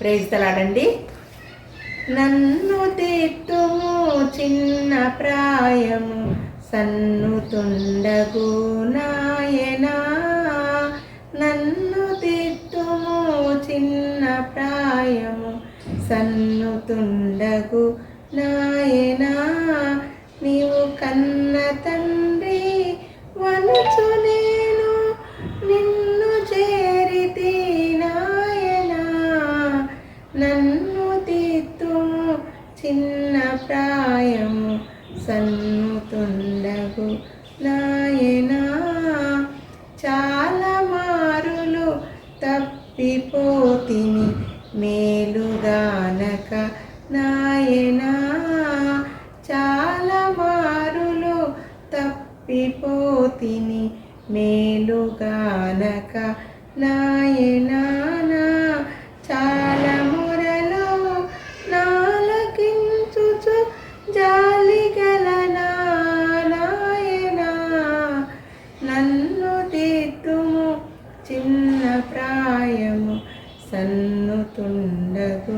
ప్రేజితలాడండి నన్ను తిట్టుము చిన్న ప్రాయము సన్నుతుండగు నాయనా. నన్ను తిట్టుము చిన్న ప్రాయము సన్నుతుండగు నాయనా. నీవు కన్న చిన్న ప్రాయము సన్నుతుండగు నాయనా. చాలా మారులు తప్పిపోతిని మేలుగానక నాయనా. చాలా మారులు తప్పిపోతిని మేలుగానక నాయనా. చిన్న ప్రాయము సన్నుతుండగు